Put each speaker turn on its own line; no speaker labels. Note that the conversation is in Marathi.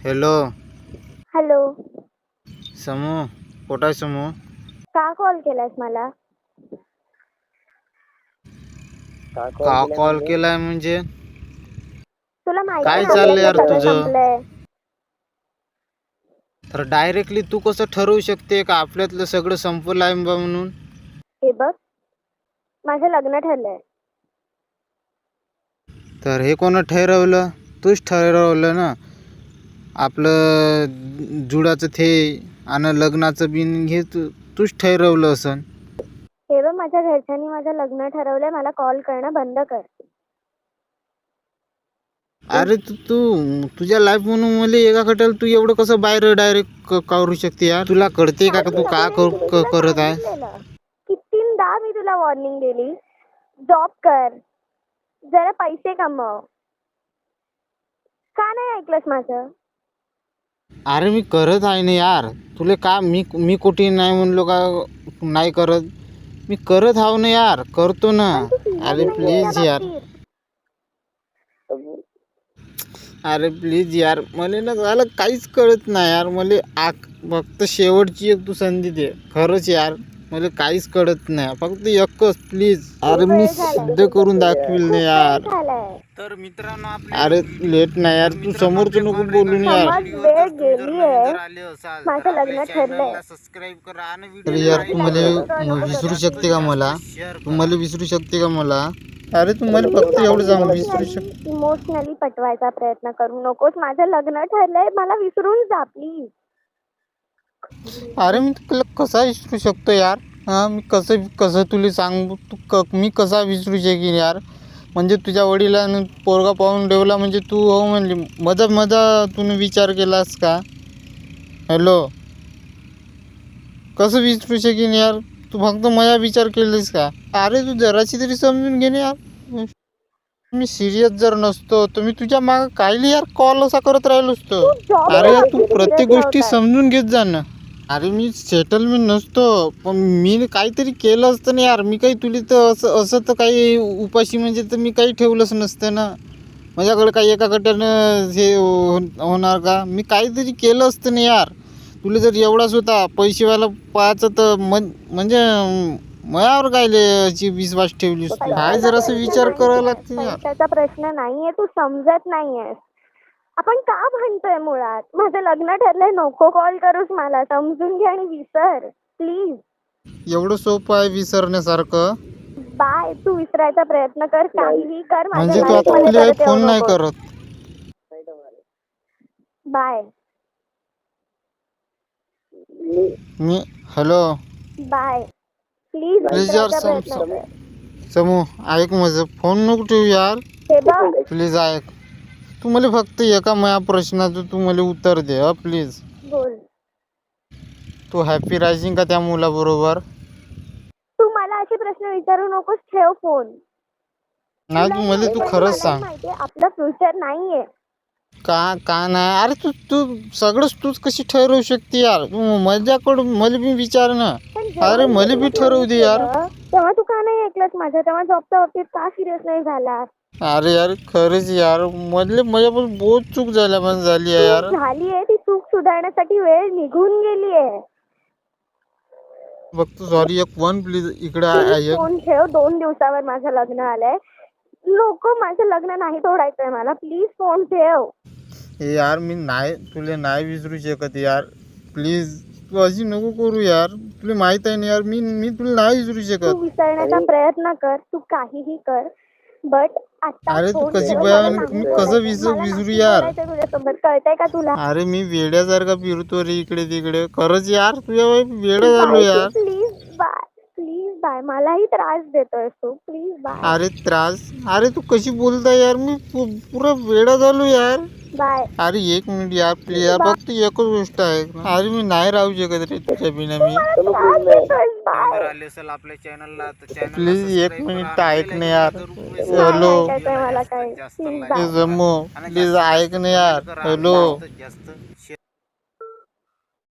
हॅलो
हॅलो
समू कुठं आहे समू?
का कॉल केलास मला?
का कॉल केलाय म्हणजे?
तुला माहिती
काय चाललंय यार
सगळं
तुझं?
संपलंय.
तर डायरेक्टली तू कसं ठरवू शकते का? आपल्यातलं सगळं संपलं आहे बा म्हणून?
हे बघ माझं लग्न ठरलंय.
तर हे कोण ठरवलं? तूच ठरवलं ना? आपलं जुडाचं थे आणि लग्नाचं बिन हे तू तूच ठरवलं असन.
हे बघ माझ्या घरच्यांनी माझं लग्न ठरवलंय मला कॉल करणं बंद कर.
अरे तू तू तुझ्या लाईफ म्हणून मला एका कटाला तू एवढं कसं बाहेर डायरेक्ट करू शकते यार? तुला कळते का का तू का कर- क- करत आहे.
कितींदा मी तुला वॉर्निंग दिली. जॉब कर. जरा पैसे कमव. का नाही ऐकलंस माझं?
अरे मी करत आहे ना यार. तुला का मी मी कुठे नाही म्हणलो का नाही करत? मी करत हाव ना यार करतो ना. अरे प्लीज यार. अरे प्लीज यार मला ना झालं काहीच कळत नाही यार. मला आक फक्त शेवटची एक तू संधी दे. खरंच यार. मला काहीच कळत नाही. फक्त एकच प्लीज अरे मी सिद्ध करून दाखवील ना यार. तर मित्रांनो अरे लेट नाही यार तू समोरचं नको बोलू ना यार.
समज वेळ गेलीये. माझं लग्न ठरलंय.
सबस्क्राईब करा आणि अरे यार तू मला विसरू शकते का मला? तू मला विसरू शकते का मला? अरे तू मला फक्त एवढं सांग विसरू शक
इमोशनली पटवायचा प्रयत्न करू नकोस. माझं लग्न ठरलंय मला विसरून जा प्लीज
अरे मी तुला कसा विसरू शकतो यार? हां मी कसं कसं तुला सांगू? तू क मी कसा विसरू शकेन यार? म्हणजे तुझ्या वडिलांनी पोरगा पाहून ठेवला म्हणजे तू हो म्हणली मजा मजा तूने विचार केलास का? हॅलो. कसं विसरू शकेन यार? तू फक्त माझा विचार केलीस का? अरे तू जराशी तरी समजून घे ना यार. मी सिरियस जर नसतो तर मी तुझ्या मागं कायली यार कॉल असा करत राहिलो असतो? अरे यार तू प्रत्येक गोष्टी. समजून घेत जा ना. अरे मी सेटलमेंट नसतो पण मी काहीतरी केलं असतं ना यार. मी काही तुला तर असं असं तर काही उपाशी म्हणजे तर मी काही ठेवलंच नसतं ना. माझ्याकडे काही एका गटानं हे होणार का? मी काहीतरी केलं असतं ना यार. तुला जर एवढाच होता पैसेवाला पाहायचं तर मन म्हणजे मयावर काय अशी विश्वास ठेवलीस तू? काय जरासं विचार करावा लागते
पैशाचा प्रश्न नाहीये तू समजत नाहीयेस. आपण का म्हणतोय मुळात? माझं लग्न ठरलंय नको कॉल करूस मला समजून घे आणि विसर प्लीज
एवढं सोपं आहे विसरण्यासारखं?
बाय तू विसरायचा प्रयत्न कर काहीही कर
म्हणजे
माझ्या
तू
life
आता
मध्ये
तुला
परत येऊ
फोन नाही
नको.
करत.
बाय.
मी हॅलो.
बाय. प्लीज
Please यार,
विसरायचा
सम-
कर.
ऐक माझं फोन नको ठेवू यार.
हे बघ.
प्लीज ऐक. तू मला फक्त एका माझ्या प्रश्नाचं तू मला उत्तर दे हा प्लीज
बोल.
तू हॅपी रायझिंग का त्या मुलाबरोबर?
तू मला असे प्रश्न विचारू नकोस ठेव फोन
नाही तू मला तू खरंच सांग.
माहितीये आपलं फ्युचर नाहीये.
का का नाही? अरे तू तू सगळंच तूच कशी ठरवू शकते यार? तू माझ्याकडून मला बी विचार ना.
पण जेव्हा
अरे
मी
मला बी
तुला
ठरवू दे यार.
तेव्हा तू का नाही ऐकलंस माझं? तेव्हा जॉबच्या बाबतीत का सिरियस नाही झाला
अरे यार खरंच यार. मधले माझ्यापासून बहुत चूक झाल्या पण झाली आहे यार.
झाली आहे ती चूक सुधारण्यासाठी वेळ निघून गेली आहे.
फक्त सॉरी एक वन प्लीज इकडे आ- एक
फोन ठेव दोन दिवसावर माझं लग्न आलंय. लोक माझं लग्न नाही तोडायचंय मला. प्लीज फोन ठेव.
हे यार मी नाही तुला नाही विसरू शकत यार. प्लीज तू अशी नको करू यार. तुला माहीत आहे ना यार मी मी तुला नाही विसरू
तू
शकत.
विसरण्याचा प्रयत्न कर. तू काहीही कर. बट आता
अरे तू कशी
ठेव.
बया-
मला
मी
सांगू
कसं
दे.
विसरू-
मला
विसरू यार?
बोलायचंय तुझ्यासोबत कळतंय का तुला?
अरे मी वेड्यासारखा फिरतो रे इकडे तिकडे. खरंच यार तुझ्या वेडा झालो यार.
Please bye please bye. मलाही त्रास देतोय तू. Please bye.
अरे त्रास? अरे तू कशी बोलता यार? मी पु- पुरा वेडा झालो यार.
बाय.
अरे एक मिनिट यार प्लीज यार फक्त एकच गोष्ट आहे. अरे मी नाही राहू शकत रे तुझ्या बिना मी.
त्रास देतोयस बाय?
आले असेल आपल्या चॅनलला तर चॅनल
प्लीज एक मिनिट ऐक ना यार. हॅलो
मला काय?
प्लीज ऐक ना यार. हॅलो
जास्त.